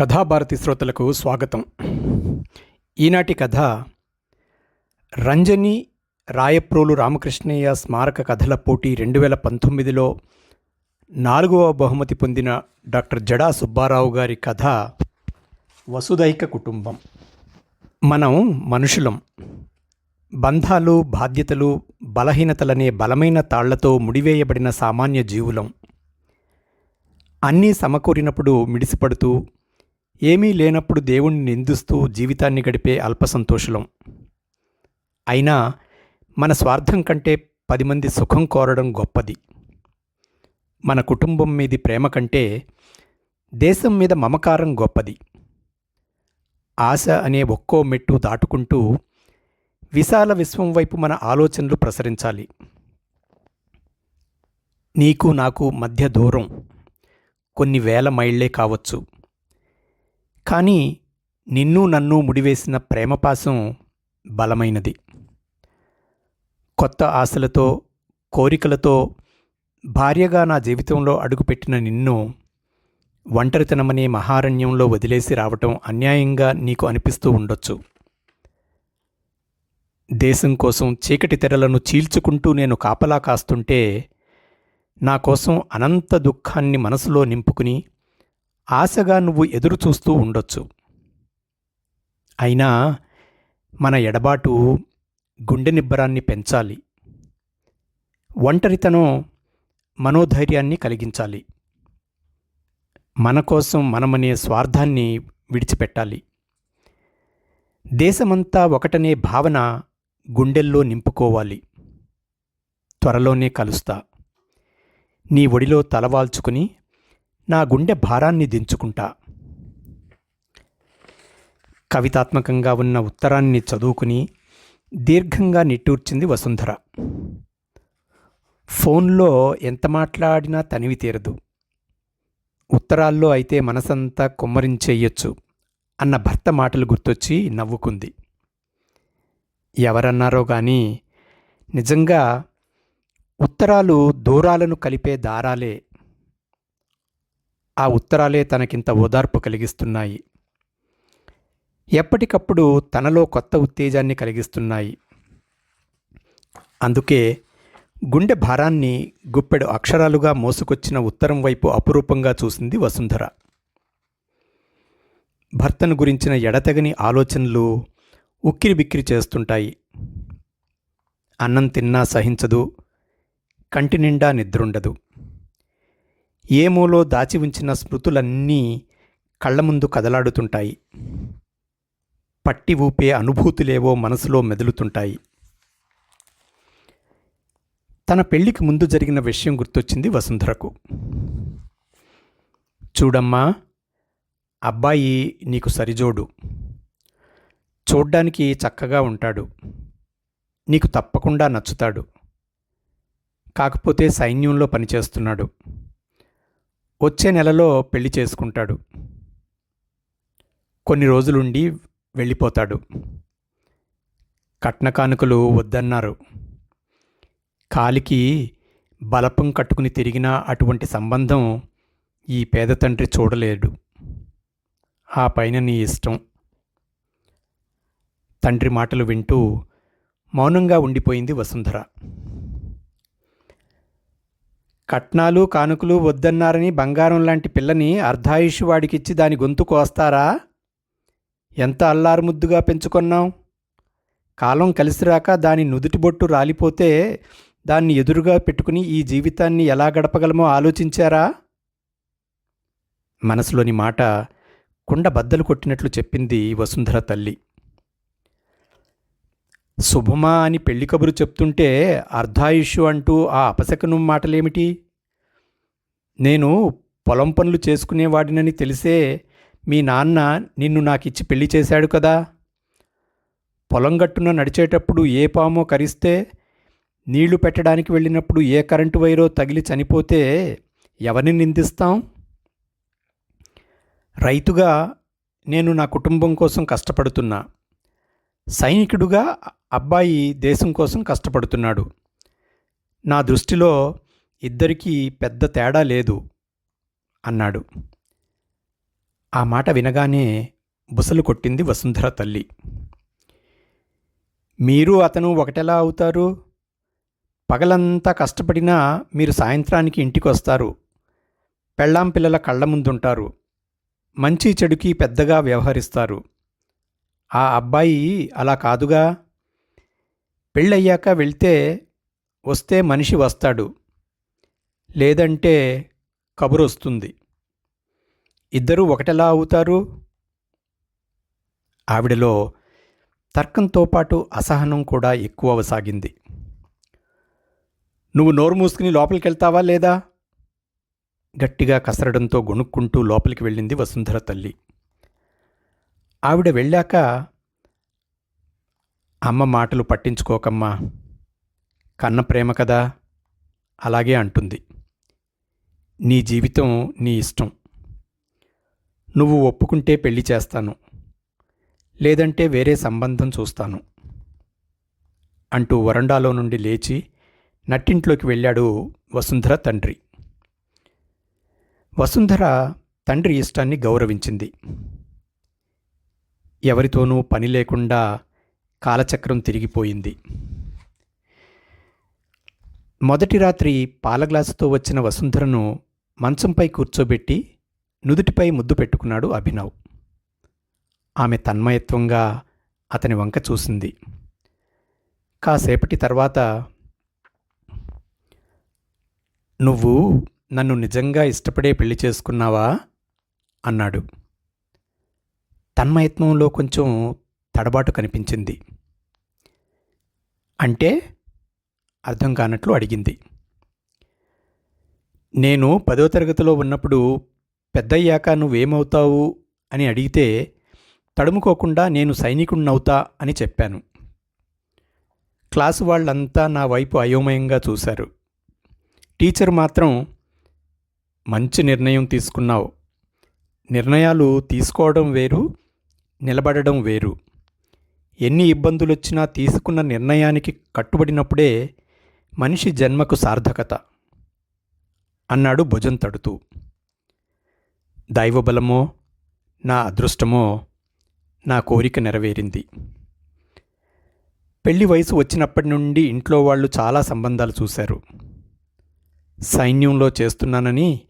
కథాభారతి శ్రోతలకు స్వాగతం. ఈనాటి కథ రంజని రాయప్రోలు రామకృష్ణయ్య స్మారక కథల పోటీ రెండు వేల పంతొమ్మిదిలో నాలుగవ బహుమతి పొందిన డాక్టర్ జడా సుబ్బారావు గారి కథ వసుదైక కుటుంబం. మనం మనుషులం. బంధాలు బాధ్యతలు బలహీనతలనే బలమైన తాళ్ళతో ముడివేయబడిన సామాన్య జీవులం. అన్నీ సమకూరినప్పుడు మిడిసిపడుతూ ఏమీ లేనప్పుడు దేవుణ్ణి నిందిస్తూ జీవితాన్ని గడిపే అల్పసంతోషులం. అయినా మన స్వార్థం కంటే పది మంది సుఖం కోరడం గొప్పది. మన కుటుంబం మీది ప్రేమ కంటే దేశం మీద మమకారం గొప్పది. ఆశ అనే ఒక్కో మెట్టు దాటుకుంటూ విశాల విశ్వం వైపు మన ఆలోచనలు ప్రసరించాలి. నీకు నాకు మధ్య దూరం. కొన్ని వేల మైళ్ళే కావచ్చు. కానీ నిన్ను నన్ను ముడివేసిన ప్రేమపాసం బలమైనది. కొత్త ఆశలతో కోరికలతో భార్యగా నా జీవితంలో అడుగుపెట్టిన నిన్ను ఒంటరితనమనే మహారణ్యంలో వదిలేసి రావటం అన్యాయంగా నీకు అనిపిస్తూ ఉండొచ్చు. దేశం కోసం చీకటి తెరలను చీల్చుకుంటూ నేను కాపలా కాస్తుంటే నా కోసం అనంత దుఃఖాన్ని మనసులో నింపుకుని ఆశగా నువ్వు ఎదురు చూస్తూ ఉండొచ్చు. అయినా మన ఎడబాటు గుండె నిబ్బరాన్ని పెంచాలి. ఒంటరితనం మనోధైర్యాన్ని కలిగించాలి. మన కోసం మనమనే స్వార్థాన్ని విడిచిపెట్టాలి. దేశమంతా ఒకటనే భావన గుండెల్లో నింపుకోవాలి. త్వరలోనే కలుస్తా. నీ ఒడిలో తలవాల్చుకుని నా గుండె భారాన్ని దించుకుంటా. కవితాత్మకంగా ఉన్న ఉత్తరాన్ని చదువుకుని దీర్ఘంగా నిట్టూర్చింది వసుంధర. ఫోన్లో ఎంత మాట్లాడినా తనివి తీరదు. ఉత్తరాల్లో అయితే మనసంతా కుమ్మరించేయొచ్చు అన్న భర్త మాటలు గుర్తొచ్చి నవ్వుకుంది. ఎవరన్నారో కానీ నిజంగా ఉత్తరాలు దూరాలను కలిపే దారాలే ఆ ఉత్తరాలే తనకింత ఓదార్పు కలిగిస్తున్నాయి. ఎప్పటికప్పుడు తనలో కొత్త ఉత్తేజాన్ని కలిగిస్తున్నాయి. అందుకే గుండె భారాన్ని గుప్పెడు అక్షరాలుగా మోసుకొచ్చిన ఉత్తరం వైపు అపురూపంగా చూసింది వసుంధర. భర్తను గురించిన ఎడతెగని ఆలోచనలు ఉక్కిరి బిక్కిరి చేస్తుంటాయి. అన్నం తిన్నా సహించదు కంటి నిండా నిద్రుండదు. ఏమోలో దాచి ఉంచిన స్మృతులన్నీ కళ్ళ ముందు కదలాడుతుంటాయి. పట్టి ఊపే అనుభూతులేవో మనసులో మెదులుతుంటాయి. తన పెళ్ళికి ముందు జరిగిన విషయం గుర్తొచ్చింది వసుంధరకు. చూడమ్మా అబ్బాయి నీకు సరిజోడు. చూడ్డానికి చక్కగా ఉంటాడు. నీకు తప్పకుండా నచ్చుతాడు. కాకపోతే సైన్యంలో పనిచేస్తున్నాడు. వచ్చే నెలలో పెళ్ళి చేసుకుంటాడు. కొన్ని రోజులుండి వెళ్ళిపోతాడు. కట్న కానుకలు వద్దన్నారు. కాలికి బలపం కట్టుకుని తిరిగినా అటువంటి సంబంధం ఈ పేద తండ్రి చూడలేడు. ఆ పైన నీ ఇష్టం. తండ్రి మాటలు వింటూ మౌనంగా ఉండిపోయింది వసుంధర. కట్నాలు కానుకలు వద్దన్నారని బంగారం లాంటి పిల్లని అర్ధాయుషు వాడికిచ్చి దాని గొంతు కోస్తారా? ఎంత అల్లారు ముద్దుగా పెంచుకున్నాం కాలం కలిసిరాక దాని నుదుటి బొట్టు రాలిపోతే దాన్ని ఎదురుగా పెట్టుకుని ఈ జీవితాన్ని ఎలా గడపగలమో ఆలోచించారా? మనసులోని మాట కుండ బద్దలు కొట్టినట్లు చెప్పింది వసుంధర తల్లి. శుభమా అని పెళ్ళి కబురు చెప్తుంటే అర్ధాయుష్యు అంటూ ఆ అపశకనం మాటలేమిటి? నేను పొలం పనులు చేసుకునేవాడినని తెలిసే మీ నాన్న నిన్ను నాకిచ్చి పెళ్ళి చేశాడు కదా? పొలం గట్టున నడిచేటప్పుడు ఏ పామో కరిస్తే నీళ్ళు పెట్టడానికి వెళ్ళినప్పుడు ఏ కరెంటు వైరో తగిలి చనిపోతే ఎవరిని నిందిస్తాం? రైతుగా నేను నా కుటుంబం కోసం కష్టపడుతున్నా. సైనికుడుగా అబ్బాయి దేశం కోసం కష్టపడుతున్నాడు. నా దృష్టిలో ఇద్దరికీ పెద్ద తేడా లేదు అన్నాడు. ఆ మాట వినగానే బుసలు కొట్టింది వసుంధర తల్లి. మీరు అతను ఒకటెలా అవుతారు? పగలంతా కష్టపడినా మీరు సాయంత్రానికి ఇంటికి వస్తారు పెళ్ళాం పిల్లల కళ్ళ ముందుంటారు. మంచి చెడుకి పెద్దగా వ్యవహరిస్తారు. ఆ అబ్బాయి అలా కాదుగా. పెళ్ళయ్యాక వెళ్తే వస్తే మనిషి వస్తాడు. లేదంటే కబురు వస్తుంది. ఇద్దరూ ఒకటెలా అవుతారు? ఆవిడలో తర్కంతో పాటు అసహనం కూడా ఎక్కువ అవసాగింది నువ్వు నోరు మూసుకుని లోపలికి వెళ్తావా లేదా? గట్టిగా కసరడంతో గొణుక్కుంటూ లోపలికి వెళ్ళింది వసుంధర తల్లి. ఆవిడ వెళ్ళాక అమ్మ మాటలు పట్టించుకోకమ్మా కన్న ప్రేమ కదా అలాగే అంటుంది. నీ జీవితం నీ ఇష్టం. నువ్వు ఒప్పుకుంటే పెళ్ళి చేస్తాను. లేదంటే వేరే సంబంధం చూస్తాను. అంటూ వరండాలో నుండి లేచి నట్టింట్లోకి వెళ్ళాడు వసుంధర తండ్రి. వసుంధర తండ్రి ఇష్టాన్ని గౌరవించింది. ఎవరితోనూ పని లేకుండా కాలచక్రం తిరిగిపోయింది. మొదటి రాత్రి పాలగ్లాసుతో వచ్చిన వసుంధరను మంచంపై కూర్చోబెట్టి నుదుటిపై ముద్దు పెట్టుకున్నాడు అభినవ్. ఆమె తన్మయత్వంగా అతని వంక చూసింది. కాసేపటి తర్వాత నువ్వు నన్ను నిజంగా ఇష్టపడే పెళ్ళి చేసుకున్నావా? అన్నాడు. తన్మయత్నంలో కొంచెం తడబాటు కనిపించింది. అంటే అర్థం కానట్లు అడిగింది. నేను పదో తరగతిలో ఉన్నప్పుడు పెద్దయ్యాక నువ్వేమవుతావు అని అడిగితే తడుముకోకుండా నేను సైనికుణ్ణవుతా అని చెప్పాను. క్లాసు వాళ్ళంతా నా వైపు అయోమయంగా చూశారు. టీచర్ మాత్రం మంచి నిర్ణయం తీసుకున్నావు. నిర్ణయాలు తీసుకోవడం వేరు నిలబడడం వేరు. ఎన్ని ఇబ్బందులొచ్చినా తీసుకున్న నిర్ణయానికి కట్టుబడినప్పుడే మనిషి జన్మకు సార్థకత అన్నాడు భుజం తడుతూ. దైవబలమో నా అదృష్టమో నా కోరిక నెరవేరింది. పెళ్ళి వయసు వచ్చినప్పటి నుండి ఇంట్లో వాళ్ళు చాలా సంబంధాలు చూశారు. సైన్యంలో చేస్తున్నానని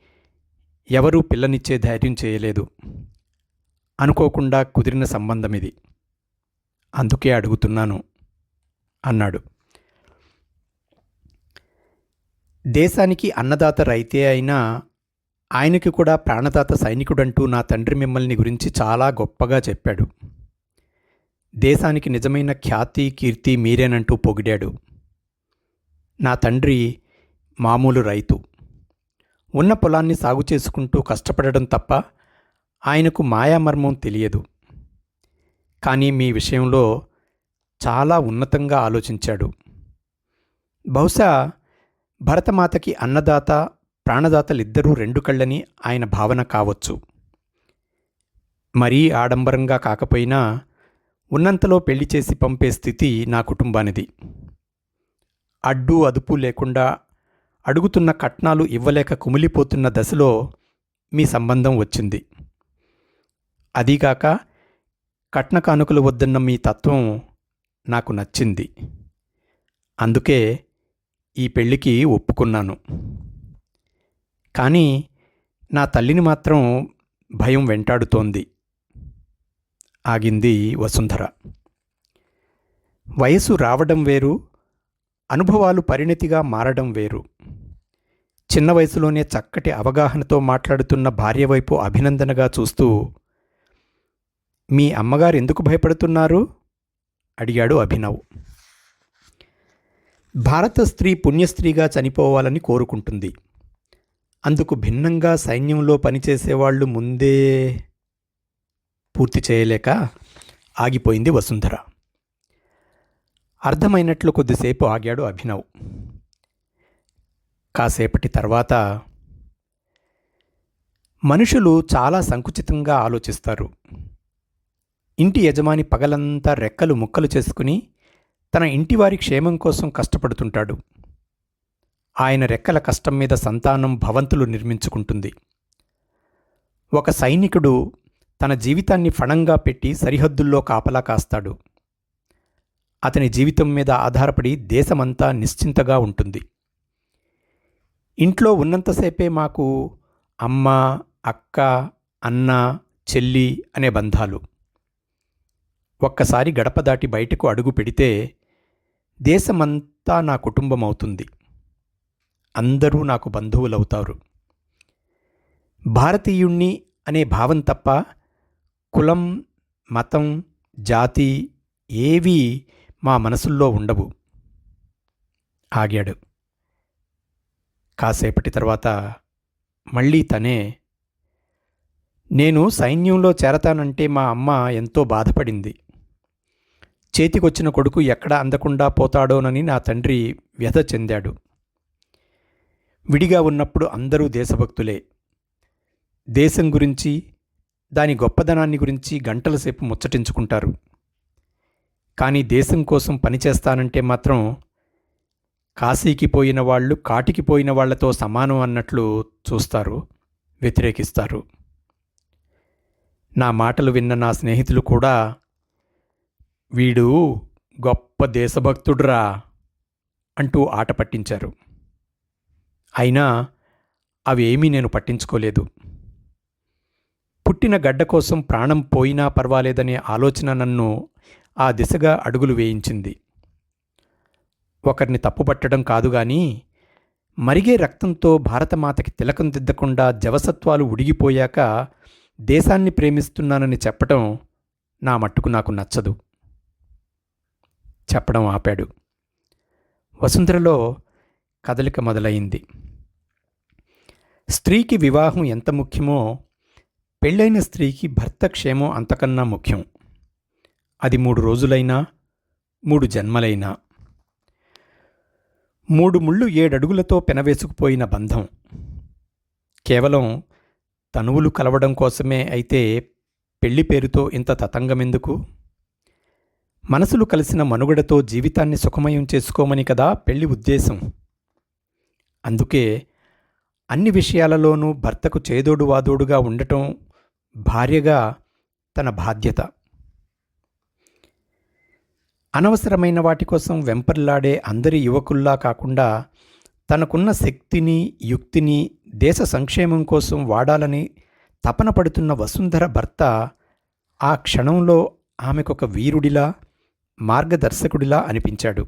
ఎవరూ పిల్లనిచ్చే ధైర్యం చేయలేదు. అనుకోకుండా కుదిరిన సంబంధం ఇది అందుకే అడుగుతున్నాను అన్నాడు. దేశానికి అన్నదాత రైతే అయినా ఆయనకి కూడా ప్రాణదాత సైనికుడంటూ నా తండ్రి మిమ్మల్ని గురించి చాలా గొప్పగా చెప్పాడు. దేశానికి నిజమైన ఖ్యాతి కీర్తి మీరేనంటూ పొగిడాడు. నా తండ్రి మామూలు రైతు. ఉన్న పొలాన్ని సాగు చేసుకుంటూ కష్టపడడం తప్ప ఆయనకు మాయామర్మం తెలియదు. కానీ మీ విషయంలో చాలా ఉన్నతంగా ఆలోచించాడు. బహుశా భరతమాతకి అన్నదాత ప్రాణదాతలిద్దరూ రెండు కళ్ళని ఆయన భావన కావచ్చు. మరీ ఆడంబరంగా కాకపోయినా ఉన్నంతలో పెళ్ళి చేసి పంపే స్థితి నా కుటుంబానిది. అడ్డు అదుపు లేకుండా అడుగుతున్న కట్నాలు ఇవ్వలేక కుమిలిపోతున్న దశలో మీ సంబంధం వచ్చింది. అదీగాక కట్న కానుకలు వద్దన్న మీ తత్వం నాకు నచ్చింది. అందుకే ఈ పెళ్ళికి ఒప్పుకున్నాను. కానీ నా తల్లిని మాత్రం భయం వెంటాడుతోంది. ఆగింది వసుంధర. వయసు రావడం వేరు అనుభవాలు పరిణతిగా మారడం వేరు. చిన్న వయసులోనే చక్కటి అవగాహనతో మాట్లాడుతున్న భార్య వైపు అభినందనగా చూస్తూ మీ అమ్మగారు ఎందుకు భయపడుతున్నారు? అడిగాడు అభినవ్. భారత స్త్రీ పుణ్యస్త్రీగా చనిపోవాలని కోరుకుంటుంది. అందుకు భిన్నంగా సైన్యంలో పనిచేసేవాళ్ళు ముందే పూర్తి చేయలేక ఆగిపోయింది వసుంధర. అర్థమైనట్లు కొద్దిసేపు ఆగాడు అభినవ్. కాసేపటి తర్వాత మనుషులు చాలా సంకుచితంగా ఆలోచిస్తారు. ఇంటి యజమాని పగలంతా రెక్కలు ముక్కలు చేసుకుని తన ఇంటివారి క్షేమం కోసం కష్టపడుతుంటాడు. ఆయన రెక్కల కష్టం మీద సంతానం భవంతులు నిర్మించుకుంటుంది. ఒక సైనికుడు తన జీవితాన్ని ఫణంగా పెట్టి సరిహద్దుల్లో కాపలా కాస్తాడు. అతని జీవితం మీద ఆధారపడి దేశమంతా నిశ్చింతగా ఉంటుంది. ఇంట్లో ఉన్నంతసేపే మాకు అమ్మ అక్క అన్న చెల్లి అనే బంధాలు. ఒక్కసారి గడప దాటి బయటకు అడుగు పెడితే దేశమంతా నా కుటుంబం అవుతుంది అందరూ నాకు బంధువులవుతారు. భారతీయుణ్ణి అనే భావం తప్ప కులం మతం జాతి ఏవీ మా మనసుల్లో ఉండవు. ఆగాడు. కాసేపటి తర్వాత మళ్ళీ తనే నేను సైన్యంలో చేరతానంటే మా అమ్మ ఎంతో బాధపడింది. చేతికొచ్చిన కొడుకు ఎక్కడ అందకుండా పోతాడోనని నా తండ్రి వ్యధ చెందాడు. విడిగా ఉన్నప్పుడు అందరూ దేశభక్తులే. దేశం గురించి దాని గొప్పదనాన్ని గురించి గంటల సేపు ముచ్చటించుకుంటారు. కానీ దేశం కోసం పనిచేస్తానంటే మాత్రం కాశీకి పోయిన వాళ్ళు కాటికి పోయిన వాళ్ళతో సమానం అన్నట్లు చూస్తారు వ్యతిరేకిస్తారు. నా మాటలు విన్న నా స్నేహితులు కూడా వీడు గొప్ప దేశభక్తుడురా అంటూ ఆట పట్టించారు. అయినా అవేమీ నేను పట్టించుకోలేదు. పుట్టిన గడ్డ కోసం ప్రాణం పోయినా పర్వాలేదనే ఆలోచన నన్ను ఆ దిశగా అడుగులు వేయించింది. ఒకరిని తప్పుపట్టడం కాదు కానీ మరిగే రక్తంతో భారతమాతకి తిలకం దిద్దకుండా జవసత్వాలు ఉడిగిపోయాక దేశాన్ని ప్రేమిస్తున్నానని చెప్పటం నా మట్టుకు నాకు నచ్చదు. చెప్పడం ఆపాడు. వసుంధరలో కదలిక మొదలైంది. స్త్రీకి వివాహం ఎంత ముఖ్యమో పెళ్ళైన స్త్రీకి భర్త క్షేమం అంతకన్నా ముఖ్యం. అది మూడు రోజులైనా మూడు జన్మలైనా. మూడు ముళ్ళు ఏడడుగులతో పెనవేసుకుపోయిన బంధం. కేవలం తనువులు కలవడం కోసమే అయితే పెళ్ళి పేరుతో ఇంత తతంగమెందుకు? మనసులు కలిసిన మనుగడతో జీవితాన్ని సుఖమయం చేసుకోమని కదా పెళ్ళి ఉద్దేశం. అందుకే అన్ని విషయాలలోనూ భర్తకు చేదోడు వాదోడుగా ఉండటం భార్యగా తన బాధ్యత. అనవసరమైన వాటి కోసం వెంపర్లాడే అందరి యువకుల్లా కాకుండా తనకున్న శక్తిని యుక్తిని దేశ సంక్షేమం కోసం వాడాలని తపన పడుతున్న వసుంధర భర్త ఆ క్షణంలో ఆమెకొక వీరుడిలా మార్గదర్శకుడిలా అనిపించాడు.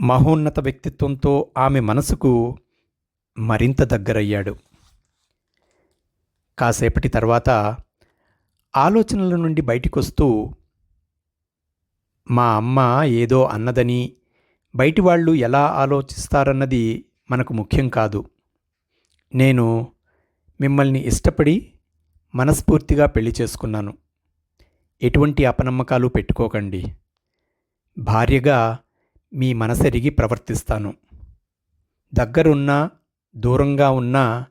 మహోన్నత వ్యక్తిత్వంతో ఆమె మనసుకు మరింత దగ్గరయ్యాడు. కాసేపటి తర్వాత ఆలోచనల నుండి బయటికొస్తూ మా అమ్మ ఏదో అన్నదని బయటి వాళ్ళు ఎలా ఆలోచిస్తారన్నది మనకు ముఖ్యం కాదు. నేను మిమ్మల్ని ఇష్టపడి మనస్ఫూర్తిగా పెళ్ళి చేసుకున్నాను. ఎటువంటి అపనమ్మకాలు పెట్టుకోకండి. భార్యగా మీ మనసెరిగి ప్రవర్తిస్తాను. దగ్గరున్నా దూరంగా ఉన్నా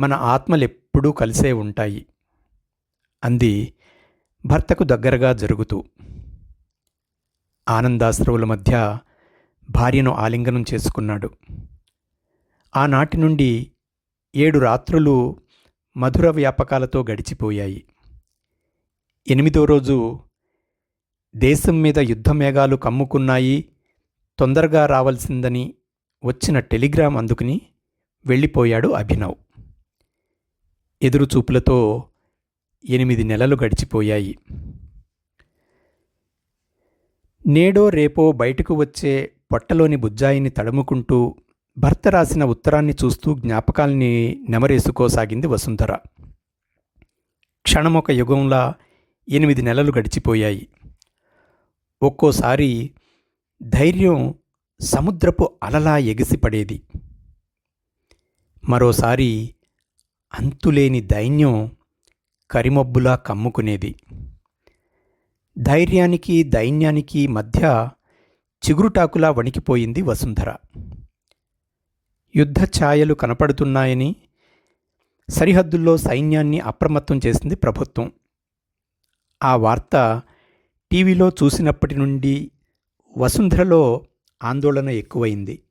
మన ఆత్మలెప్పుడూ కలిసే ఉంటాయి. అంది భర్తకు దగ్గరగా జరుగుతూ. ఆనందాశ్రవుల మధ్య భార్యను ఆలింగనం చేసుకున్నాడు. ఆనాటి నుండి ఏడు రాత్రులు మధుర వ్యాపకాలతో గడిచిపోయాయి. ఎనిమిదో రోజు దేశం మీద యుద్ధమేఘాలు కమ్ముకున్నాయి తొందరగా రావాల్సిందని వచ్చిన టెలిగ్రామ్ అందుకుని వెళ్ళిపోయాడు అభినవ్. ఎదురుచూపులతో ఎనిమిది నెలలు గడిచిపోయాయి. నేడో రేపో బయటకు వచ్చే పొట్టలోని బుజ్జాయిని తడుముకుంటూ భర్త రాసిన ఉత్తరాన్ని చూస్తూ జ్ఞాపకాల్ని నెమరేసుకోసాగింది వసుంధర. క్షణమొక యుగంలా ఎనిమిది నెలలు గడిచిపోయాయి. ఒక్కోసారి ధైర్యం సముద్రపు అలలా ఎగిసిపడేది. మరోసారి అంతులేని దైన్యం కరిమబ్బులా కమ్ముకునేది. ధైర్యానికి దైన్యానికి మధ్య చిగురుటాకులా వణికిపోయింది వసుంధర. యుద్ధ ఛాయలు కనపడుతున్నాయని సరిహద్దుల్లో సైన్యాన్ని అప్రమత్తం చేసింది ప్రభుత్వం. ఆ వార్త టీవీలో చూసినప్పటి నుండి వసుంధరలో ఆందోళన ఎక్కువైంది.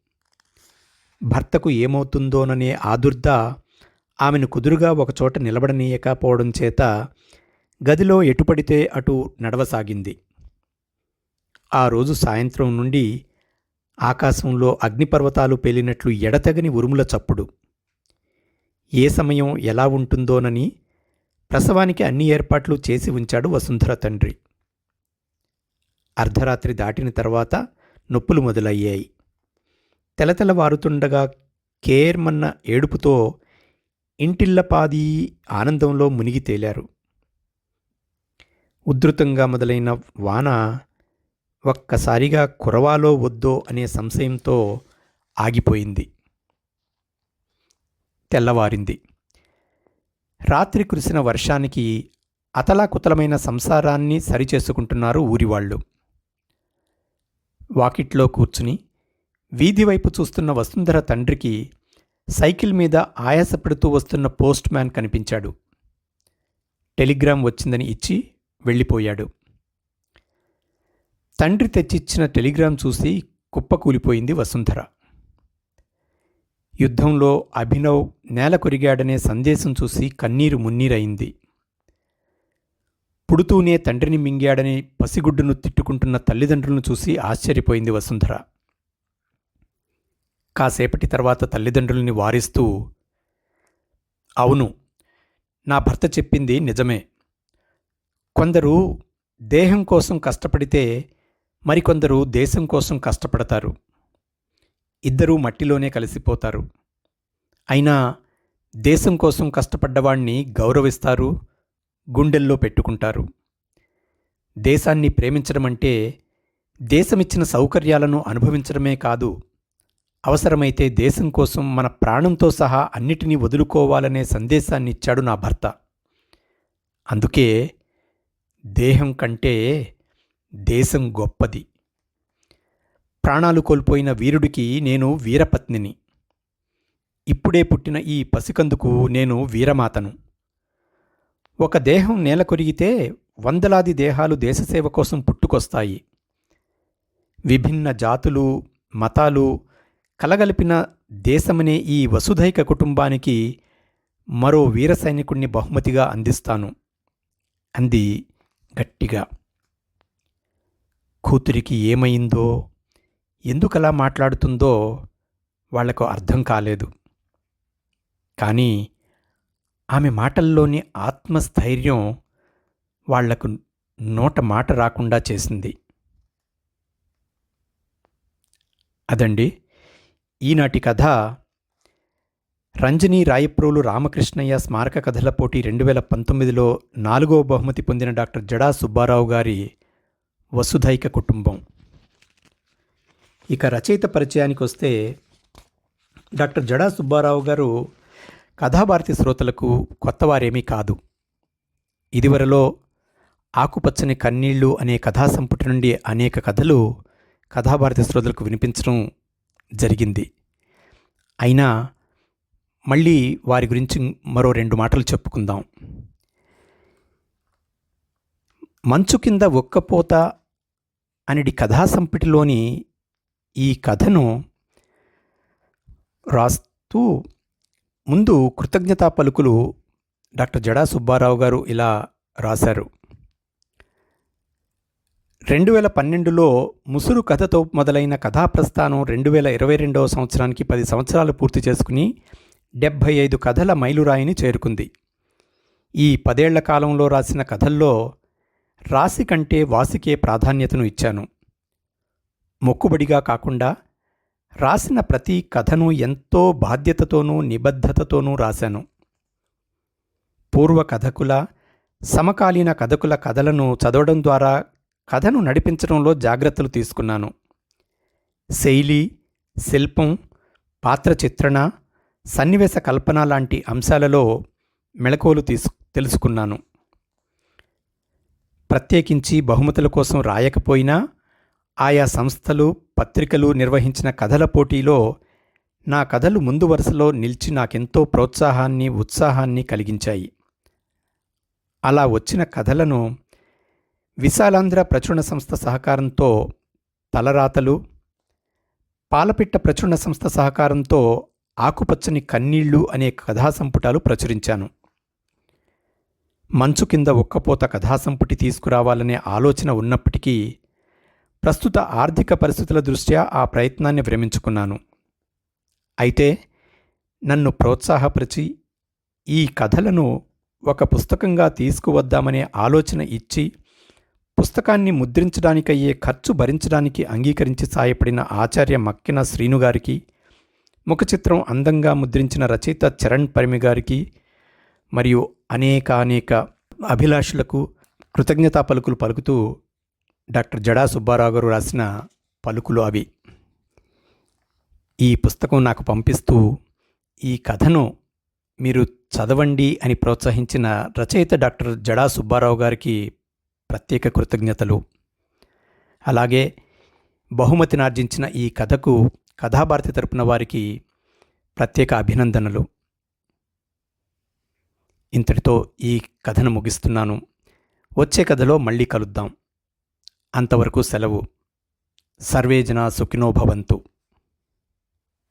భర్తకు ఏమవుతుందోననే ఆదుర్ద ఆమెను కుదురుగా ఒకచోట నిలబడనీయకపోవడం చేత గదిలో ఎటుపడితే అటు నడవసాగింది. ఆ రోజు సాయంత్రం నుండి ఆకాశంలో అగ్నిపర్వతాలు పేలినట్లు ఎడతెగని ఉరుముల చప్పుడు. ఏ సమయం ఎలా ఉంటుందోనని ప్రసవానికి అన్ని ఏర్పాట్లు చేసి ఉంచాడు వసుంధర తండ్రి. అర్ధరాత్రి దాటిన తర్వాత నొప్పులు మొదలయ్యాయి. తెలతెలవారుతుండగా కేర్మన్న ఏడుపుతో ఇంటిల్లపాది ఆనందంలో మునిగి తేలారు. ఉధృతంగా మొదలైన వాన ఒక్కసారిగా కురవాలో వద్దో అనే సంశయంతో ఆగిపోయింది. తెల్లవారింది. రాత్రి కురిసిన వర్షానికి అతలాకుతలమైన సంసారాన్ని సరిచేసుకుంటున్నారు ఊరివాళ్ళు. వాకిట్లో కూర్చుని వీధి వైపు చూస్తున్న వసుంధర తండ్రికి సైకిల్ మీద ఆయాసపడుతూ వస్తున్న పోస్ట్ మ్యాన్ కనిపించాడు. టెలిగ్రామ్ వచ్చిందని ఇచ్చి వెళ్ళిపోయాడు. తండ్రి తెచ్చిచ్చిన టెలిగ్రామ్ చూసి కుప్పకూలిపోయింది వసుంధర. యుద్ధంలో అభినవ్ నేల కొరిగాడనే సందేశం చూసి కన్నీరు మున్నీరైంది. పుడుతూనే తండ్రిని మింగాడని పసిగుడ్డును తిట్టుకుంటున్న తల్లిదండ్రులను చూసి ఆశ్చర్యపోయింది వసుంధర. కాసేపటి తర్వాత తల్లిదండ్రుల్ని వారిస్తూ అవును నా భర్త చెప్పింది నిజమే. కొందరు దేహం కోసం కష్టపడితే మరికొందరు దేశం కోసం కష్టపడతారు. ఇద్దరూ మట్టిలోనే కలిసిపోతారు. అయినా దేశం కోసం కష్టపడ్డవాణ్ణి గౌరవిస్తారు గుండెల్లో పెట్టుకుంటారు. దేశాన్ని ప్రేమించడం అంటే దేశమిచ్చిన సౌకర్యాలను అనుభవించడమే కాదు అవసరమైతే దేశం కోసం మన ప్రాణంతో సహా అన్నిటినీ వదులుకోవాలనే సందేశాన్ని ఇచ్చాడు నా భర్త. అందుకే దేహం కంటే దేశం గొప్పది. ప్రాణాలు కోల్పోయిన వీరుడికి నేను వీరపత్నిని. ఇప్పుడే పుట్టిన ఈ పసికందుకు నేను వీరమాతను. ఒక దేహం నేల కొరిగితే వందలాది దేహాలు దేశసేవ కోసం పుట్టుకొస్తాయి. విభిన్న జాతులు మతాలు కలగలిపిన దేశమనే ఈ వసుధైక కుటుంబానికి మరో వీర సైనికుణ్ణి బహుమతిగా అందిస్తాను. అంది గట్టిగా. కూతురికి ఏమైందో ఎందుకలా మాట్లాడుతుందో వాళ్ళకు అర్థం కాలేదు. కానీ ఆమె మాటల్లోని ఆత్మస్థైర్యం వాళ్ళకు నోట మాట రాకుండా చేసింది. అదండి ఈనాటి కథ. రంజని రాయప్రోలు రామకృష్ణయ్య స్మారక కథల పోటీ రెండు వేల పంతొమ్మిదిలో నాలుగో బహుమతి పొందిన డాక్టర్ జడా సుబ్బారావు గారి వసుధైక కుటుంబం. ఇక రచయిత పరిచయానికి వస్తే డాక్టర్ జడా సుబ్బారావు గారు కథాభారతి శ్రోతలకు కొత్తవారేమీ కాదు. ఇదివరలో ఆకుపచ్చని కన్నీళ్ళు అనే కథా సంపుటి నుండి అనేక కథలు కథాభారతి శ్రోతలకు వినిపించడం జరిగింది. అయినా మళ్ళీ వారి గురించి మరో రెండు మాటలు చెప్పుకుందాం. మంచు కింద ఒక్కపోత అనేది కథా సంపుటిలోని ఈ కథను రాస్తూ ముందు కృతజ్ఞతా పలుకులు డాక్టర్ జడా సుబ్బారావు గారు ఇలా రాశారు. రెండు వేల పన్నెండులో ముసురు కథతో మొదలైన కథాప్రస్థానం రెండు వేల ఇరవై రెండవ సంవత్సరానికి పది సంవత్సరాలు పూర్తి చేసుకుని డెబ్భై ఐదు కథల మైలురాయిని చేరుకుంది. ఈ పదేళ్ళ కాలంలో రాసిన కథల్లో రాశి కంటే వాసికే ప్రాధాన్యతను ఇచ్చాను. మొక్కుబడిగా కాకుండా రాసిన ప్రతి కథను ఎంతో బాధ్యతతోనూ నిబద్ధతతోనూ రాశాను. పూర్వ కథకుల సమకాలీన కథకుల కథలను చదవడం ద్వారా కథను నడిపించడంలో జాగ్రత్తలు తీసుకున్నాను. శైలి శిల్పం పాత్ర చిత్రణ సన్నివేశ కల్పన లాంటి అంశాలలో మెళకువలు తీసు తెలుసుకున్నాను. ప్రత్యేకించి బహుమతుల కోసం రాయకపోయినా ఆయా సంస్థలు పత్రికలు నిర్వహించిన కథల పోటీలో నా కథలు ముందు వరుసలో నిలిచి నాకెంతో ప్రోత్సాహాన్ని ఉత్సాహాన్ని కలిగించాయి. అలా వచ్చిన కథలను విశాలాంధ్ర ప్రచురణ సంస్థ సహకారంతో తలరాతలు పాలపిట్ట ప్రచురణ సంస్థ సహకారంతో ఆకుపచ్చని కన్నీళ్ళు అనే కథా సంపుటాలు ప్రచురించాను. మంచు కింద ఒక్కపోత కథా సంపుటి తీసుకురావాలనే ఆలోచన ఉన్నప్పటికీ ప్రస్తుత ఆర్థిక పరిస్థితుల దృష్ట్యా ఆ ప్రయత్నాన్ని విరమించుకున్నాను. అయితే నన్ను ప్రోత్సాహపరిచి ఈ కథలను ఒక పుస్తకంగా తీసుకువద్దామనే ఆలోచన ఇచ్చి పుస్తకాన్ని ముద్రించడానికయ్యే ఖర్చు భరించడానికి అంగీకరించి సాయపడిన ఆచార్య మక్కిన శ్రీను గారికి అందంగా ముద్రించిన రచయిత చరణ్ పరిమి గారికి మరియు అనేకానేక అభిలాషులకు కృతజ్ఞతా పలుకులు పలుకుతూ డాక్టర్ జడా సుబ్బారావు గారు రాసిన పలుకులు అవి. ఈ పుస్తకం నాకు పంపిస్తూ ఈ కథను మీరు చదవండి అని ప్రోత్సహించిన రచయిత డాక్టర్ జడా సుబ్బారావు గారికి ప్రత్యేక కృతజ్ఞతలు. అలాగే బహుమతినార్జించిన ఈ కథకు కథాభారతి తరపున వారికి ప్రత్యేక అభినందనలు. ఇంతటితో ఈ కథను ముగిస్తున్నాను. వచ్చే కథలో మళ్ళీ కలుద్దాం. అంతవరకు సెలవు. సర్వేజన సుఖినో భవంతు.